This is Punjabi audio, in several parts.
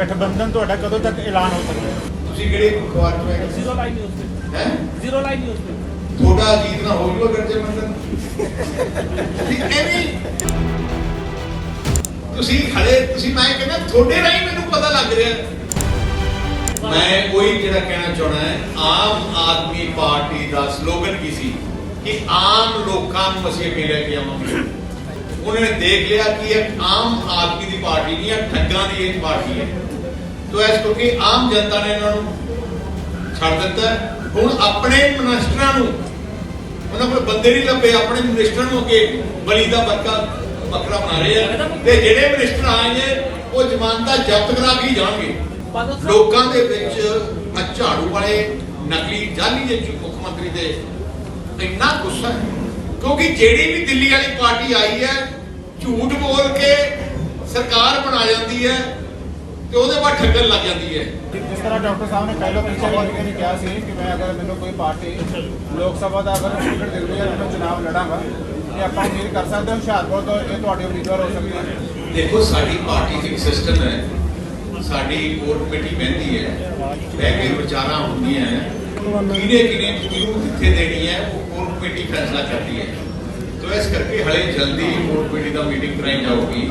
ਗਠਬੰਧਨ ਤੁਹਾਡਾ ਕਦੋਂ ਤੱਕ ਐਲਾਨ ਹੋ ਸਕਦਾ ਹੈ? ਤੁਸੀਂ ਕਿਹੜੇ ਅਖਬਾਰ ਚ ਹੈ ਜ਼ੀਰੋ ਲਾਈਨ ਨਿਊਜ਼ ਤੇ। ਹੈ? ਜ਼ੀਰੋ ਲਾਈਨ ਨਿਊਜ਼ ਤੇ। ਤੁਹਾਡਾ ਅਜੀਤ ਨਾ ਹੋ ਜੂਗਾ ਗੱਜੇ ਮੰਡਨ ਠੀਕ ਐਵੇਂ ਤੁਸੀਂ ਖੜੇ ਤੁਸੀਂ ਮੈਂ ਕਹਿੰਦਾ ਤੁਹਾਡੇ ਰਾਹੀਂ ਮੈਨੂੰ ਪਤਾ ਲੱਗ ਰਿਹਾ। ਮੈਂ ਕੋਈ ਜਿਹੜਾ ਕਹਿਣਾ ਚਾਹਣਾ ਹੈ ਆਮ ਆਦਮੀ ਪਾਰਟੀ ਦਾ ਸਲੋਗਨ ਕੀ ਸੀ? ਕਿ ਆਮ ਲੋਕਾਂ ਨੂੰ ਅਸੀਂ ਅੱਗੇ ਲੈ ਕੇ ਆਵਾਂਗੇ। ਉਹਨਾਂ ਨੇ ਦੇਖ ਲਿਆ ਕਿ ਇਹ ਆਮ ਆਦਮੀ ਦੀ ਪਾਰਟੀ ਨਹੀਂ ਹੈ ਠੱਗਾਂ ਦੀ ਇਹ ਪਾਰਟੀ ਹੈ। ਤੋ ਇਸ ਕਰਕੇ ਆਮ ਜਨਤਾ ਨੇ ਇਹਨਾਂ ਨੂੰ ਛੱਡ ਦਿੱਤਾ ਹੁਣ ਆਪਣੇ ਮਿਨਿਸਟਰਾਂ ਨੂੰ, ਉਹਨਾਂ ਕੋਲ ਬੰਦੇ ਨਹੀਂ ਲੱਭੇ, ਆਪਣੇ ਮਿਨਿਸਟਰਾਂ ਨੂੰ ਅੱਗੇ ਬਲੀ ਦਾ ਬੱਕਾ ਬੱਕਰਾ ਬਣਾ ਰਹੇ ਆ। ਤੇ ਜਿਹੜੇ ਮਨਿਸਟਰ ਆਏ ਨੇ, ਉਹ ਜ਼ਮਾਨਤਾਂ ਜ਼ਬਤ ਕਰਾ ਕੇ ਜਾਣਗੇ। ਲੋਕਾਂ ਦੇ ਵਿੱਚ ਆ ਝਾੜੂ ਵਾਲੇ, ਨਕਲੀ ਜਾਲੀ ਦੇ ਮੁੱਖ ਮੰਤਰੀ ਦੇ ਇੰਨਾ ਗੁੱਸਾ ਹੈ। ਕਿਉਂਕਿ ਜਿਹੜੀ ਵੀ ਦਿੱਲੀ ਵਾਲੀ ਪਾਰਟੀ ਆਈ ਹੈ ਝੂਠ ਬੋਲ ਕੇ ਸਰਕਾਰ ਬਣਾ ਜਾਂਦੀ ਹੈ ਤੇ ਉਹਦੇ ਬਾਅਦ ਠੱਗਣ ਲੱਗ ਜਾਂਦੀ ਹੈ। ਜਿਸ ਤਰ੍ਹਾਂ ਡਾਕਟਰ ਸਾਹਿਬ ਨੇ ਪਹਿਲਾਂ ਪਿਛਲੇ ਵਾਰ ਨੇ ਕਿਹਾ ਸੀ ਕਿ ਮੈਂ ਅਗਰ ਮੈਨੂੰ ਕੋਈ ਪਾਰਟੀ ਲੋਕ ਸਭਾ ਦਾ ਅਗਰ ਟਿਕਟ ਦਿੰਦੀ ਹੈ ਤਾਂ ਮੈਂ ਚੁਣਾਵ ਲੜਾਂਗਾ। ਇਹ ਆਪਾਂ ਉਮੀਦ ਕਰ ਸਕਦੇ ਹਾਂ ਹੁਸ਼ਿਆਰਪੁਰ ਤੋਂ ਇਹ ਤੁਹਾਡੇ ਉਮੀਦਵਾਰ ਹੋ ਸਕਦੇ ਹਨ ਦੇਖੋ ਸਾਡੀ ਪਾਰਟੀ ਇੱਕ ਸਿਸਟਮ ਹੈ ਸਾਡੀ ਕੋਰ ਕਮੇਟੀ ਬਹਿੰਦੀ ਹੈ ਬਹਿ ਕੇ ਵਿਚਾਰਾਂ ਹੁੰਦੀਆਂ ਹੈ ਕਿਹਨੇ ਕਿਹਨੇ ਕਿਹਨੂੰ ਕਿੱਥੇ ਦੇਣੀ ਹੈ ਕਮੇਟੀ ਫੈਸਲਾ ਕਰਦੀ ਹੈ। ਤੋ ਇਸ ਕਰਕੇ ਹਲੇ ਜਲਦੀ ਕੋਰ ਕਮੇਟੀ ਦਾ ਮੀਟਿੰਗ ਕਰਾਈ ਜਾਊਗੀ।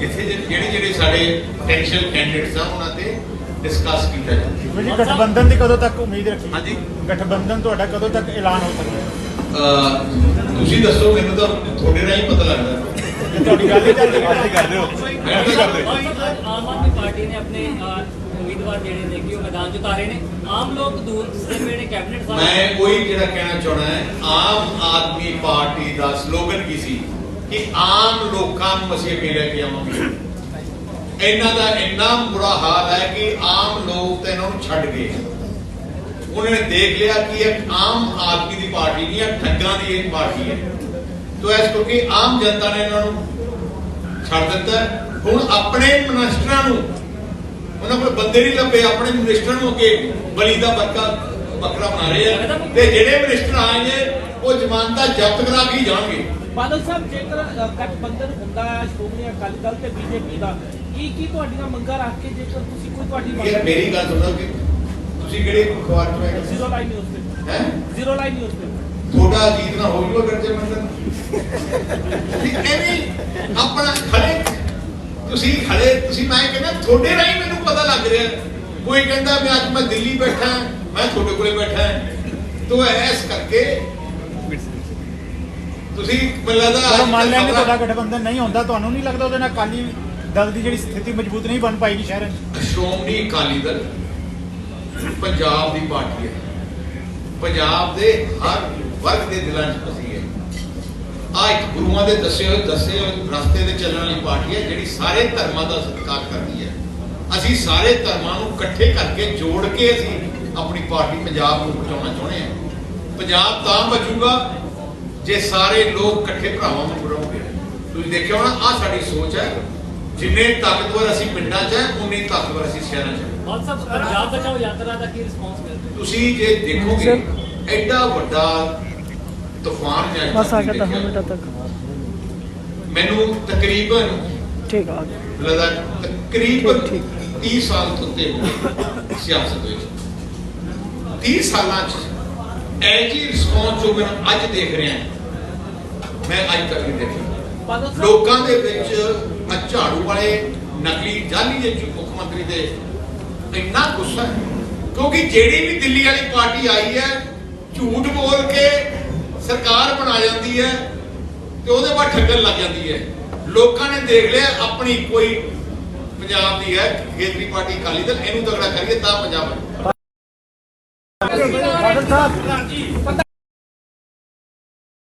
ਜਿੱਥੇ ਜਿਹੜੇ ਜਿਹੜੇ ਸਾਡੇ ਪੋਟੈਂਸ਼ੀਅਲ ਕੈਂਡੀਡੇਟਸ ਆ ਉਹਨਾਂ ਤੇ ਡਿਸਕਸ ਕੀਤਾ ਜਾਊਗਾ ਜੀ ਗਠਬੰਧਨ ਦੀ ਕਦੋਂ ਤੱਕ ਉਮੀਦ ਰੱਖੀ? ਹਾਂਜੀ। ਗਠਬੰਧਨ ਤੁਹਾਡਾ ਕਦੋਂ ਤੱਕ ਐਲਾਨ ਹੋ ਸਕਦਾ ਤੁਸੀਂ ਦੱਸੋ ਮੈਨੂੰ ਤਾਂ ਤੁਹਾਡੇ ਰਾਹੀਂ ਪਤਾ ਲੱਗਦਾ। ਤੁਹਾਡੀ ਗੱਲ ਹੀ ਹੈ। ਕਰਦੇ ਹੋ। ਮੈਂ ਤਾਂ ਕਰਦੇ ਆਮ ਆਦਮੀ ਪਾਰਟੀ ਨੇ ਆਪਣੇ ਉਮੀਦਵਾਰ ਜਿਹੜੇ ਨੇ ਕਿ ਉਹ ਮੈਦਾਨ 'ਚ ਉਤਾਰੇ ਨੇ। ਆਮ ਲੋਕ ਦੂਰ ਦੇ ਜਿਹੜੇ ਕੈਬਨਿਟ ਸਾਹਿਬ ਮੈਂ ਕੋਈ ਜਿਹੜਾ ਕਹਿਣਾ ਚਾਹਣਾ ਹੈ, ਆਮ ਆਦਮੀ ਪਾਰਟੀ ਦਾ ਸਲੋਗਨ ਕੀ ਸੀ? ਕਿ ਆਮ ਲੋਕਾਂ ਨੂੰ ਅਸੀਂ ਅੱਗੇ ਲੈ ਕੇ ਆਵਾਂਗੇ। ਇਹਨਾਂ ਦਾ ਇੰਨਾ ਬੁਰਾ ਹਾਲ ਹੈ ਕਿ ਆਮ ਲੋਕ ਤਾਂ ਇਹਨਾਂ ਨੂੰ ਛੱਡ ਗਏ ਉਹਨਾਂ ਨੇ ਦੇਖ ਲਿਆ ਕਿ ਇਹ ਆਮ ਆਦਮੀ ਦੀ ਪਾਰਟੀ ਨਹੀਂ ਹੈ ਠੱਗਾਂ ਦੀ ਇਹ ਪਾਰਟੀ ਹੈ। ਤੋ ਇਸ ਕਰਕੇ ਆਮ ਜਨਤਾ ਨੇ ਇਹਨਾਂ ਨੂੰ ਛੱਡ ਦਿੱਤਾ ਹੁਣ ਆਪਣੇ ਮਿਨਿਸਟਰਾਂ ਨੂੰ ਉਹਨਾਂ ਕੋਲ ਬੰਦੇ ਨਹੀਂ ਲੱਭੇ ਆਪਣੇ ਮਿਨਿਸਟਰਾਂ ਨੂੰ ਅੱਗੇ ਬਲੀ ਦਾ ਬੱਕਾ ਬੱਕਰਾ ਬਣਾ ਰਹੇ ਆ। ਤੇ ਜਿਹੜੇ ਮਿਨਿਸਟਰ ਆਏ ਉਹ ਜ਼ਮਾਨਤਾਂ ਜ਼ਬਤ ਕਰਾ ਕੇ ਜਾਣਗੇ। ਬਾਦਲ ਸਾਹਿਬ ਜੇਕਰ ਗਠਬੰਧਨ ਹੁੰਦਾ ਹੈ ਸ਼੍ਰੋਮਣੀ ਅਕਾਲੀ ਦਲ ਤੇ ਬੀਜੇਪੀ ਦਾ ਕੀ ਕੀ ਤੁਹਾਡੀਆਂ ਮੰਗਾਂ ਰੱਖ ਕੇ ਜੇਕਰ ਤੁਸੀਂ ਕੋਈ ਤੁਹਾਡੀ ਇਹ ਮੰਗ ਮੇਰੀ ਗੱਲ ਸੁਣੋ ਕਿ ਤੁਸੀਂ ਕਿਹੜੇ ਅਖਬਾਰ ਚ ਹੈ ਜ਼ੀਰੋ ਲਾਈਨ ਨਿਊਜ਼ ਤੇ। ਹੈ? ਜ਼ੀਰੋ ਲਾਈਨ ਨਿਊਜ਼ ਤੇ। ਤੁਹਾਡਾ ਅਜੀਤ ਨਾ ਹੋ ਜੂਗਾ ਗੱਜੇ ਮੰਡਨ ਠੀਕ ਐਵੇਂ ਆਪਣਾ ਖੜੇ ਤੁਸੀਂ ਖੜੇ ਤੁਸੀਂ ਮੈਂ ਕਹਿੰਦਾ ਤੁਹਾਡੇ ਰਾਹੀਂ ਰਿਹਾ ਕੋਈ ਕਹਿੰਦਾ ਮੈਂ ਅੱਜ ਮੈਂ ਦਿੱਲੀ ਬੈਠਾ ਮੈਂ ਤੁਹਾਡੇ ਕੋਲੇ ਬੈਠਾ। ਤੋ ਐਸ ਕਰਕੇ ਤੁਸੀਂ ਮੈਨੂੰ ਲੱਗਦਾ ਚਲੋ ਅੱਜ ਮੰਨ ਖਬਰਾਂ- ਤੁਹਾਡਾ ਗਠਬੰਧਨ ਨਹੀਂ ਹੁੰਦਾ ਤੁਹਾਨੂੰ ਨਹੀਂ ਲੱਗਦਾ ਉਹਦੇ ਨਾਲ ਅਕਾਲੀ ਦਲ ਦੀ ਜਿਹੜੀ ਸਥਿਤੀ ਮਜ਼ਬੂਤ ਨਹੀਂ ਬਣ ਪਾਏਗੀ ਸ਼ਹਿਰ ਵਿੱਚ ਸ਼੍ਰੋਮਣੀ ਅਕਾਲੀ ਦਲ ਪੰਜਾਬ ਦੀ ਪਾਰਟੀ ਹੈ। ਪੰਜਾਬ ਦੇ ਹਰ ਵਰਗ ਦੇ ਦਿਲਾਂ 'ਚ ਫਸੀ ਹੈ। ਆ ਇੱਕ ਗੁਰੂਆਂ ਦੇ ਦੱਸੇ ਹੋਏ ਦੱਸੇ ਹੋਏ ਰਸਤੇ ਤੇ ਚੱਲਣ ਵਾਲੀ ਪਾਰਟੀ ਹੈ ਜਿਹੜੀ ਸਾਰੇ ਧਰਮਾਂ ਦਾ ਸਤਿਕਾਰ ਕਰਦੀ ਹੈ। ਅਸੀਂ ਸਾਰੇ ਧਰਮਾਂ ਨੂੰ ਇਕੱਠੇ ਕਰਕੇ ਜੋੜ ਕੇ ਅਸੀਂ ਆਪਣੀ ਪਾਰਟੀ ਪੰਜਾਬ ਨੂੰ ਬਚਾਉਣਾ ਚਾਹੁੰਦੇ ਆ ਪੰਜਾਬ ਤਾਂ ਬਚੂਗਾ ਜੇ ਸਾਰੇ ਲੋਕ ਇਕੱਠੇ ਭਰਾਵਾਂ ਨੂੰ ਬਣਾਉਂਗੇ ਤੁਸੀਂ ਦੇਖਿਆ ਹੋਣਾ ਆ ਸਾਡੀ ਸੋਚ ਹੈ। ਜਿੰਨੇ ਤਾਕਤਵਰ ਅਸੀਂ ਪਿੰਡਾਂ 'ਚ ਹੈ ਉਨੇ ਤਾਕਤਵਰ ਅਸੀਂ ਸ਼ਹਿਰਾਂ 'ਚ ਬਹੁਤ ਤੁਸੀਂ ਜੇ ਦੇਖੋਗੇ ਐਡਾ ਵੱਡਾ ਤੂਫਾਨ ਮੈਨੂੰ ਤਕਰੀਬਨ ਠੀਕ ਆ। ਗਿਆ ਲਗਾ ਤਕਰੀਬਨ ਠੀਕ। 30 ਸਾਲ ਤੋਂ ਉੱਤੇ ਸਿਆਸਤ ਵਿੱਚ। 30 ਸਾਲਾਂ ਚ ਐਜੀ ਰਿਸਪੌਂਸ ਜੋ ਮੈਂ ਅੱਜ ਦੇਖ ਰਿਹਾ ਮੈਂ ਅੱਜ ਤੱਕ ਨਹੀਂ ਦੇਖੀ ਲੋਕਾਂ ਦੇ ਵਿੱਚ ਆ ਝਾੜੂ ਵਾਲੇ ਨਕਲੀ ਜਾਲੀ ਦੇ ਮੁੱਖ ਮੰਤਰੀ ਦੇ ਇੰਨਾ ਗੁੱਸਾ ਹੈ। ਕਿਉਂਕਿ ਜਿਹੜੀ ਵੀ ਦਿੱਲੀ ਵਾਲੀ ਪਾਰਟੀ ਆਈ ਹੈ, ਝੂਠ ਬੋਲ ਕੇ ਸਰਕਾਰ ਬਣਾ ਜਾਂਦੀ ਹੈ ਤੇ ਉਹਦੇ ਬਾਅਦ ਠੱਗਣ ਲੱਗ ਜਾਂਦੀ ਹੈ। ਲੋਕਾਂ ਨੇ ਦੇਖ ਲਿਆ, ਆਪਣੀ ਕੋਈ ਪੰਜਾਬ ਦੀ ਹੈ ਖੇਤਰੀ ਪਾਰਟੀ ਅਕਾਲੀ ਦਲ ਇਹਨੂੰ ਤਗੜਾ ਕਰੀਏ ਤਾਂ ਪੰਜਾਬ ਬਾਦਲ ਸਾਹਿਬ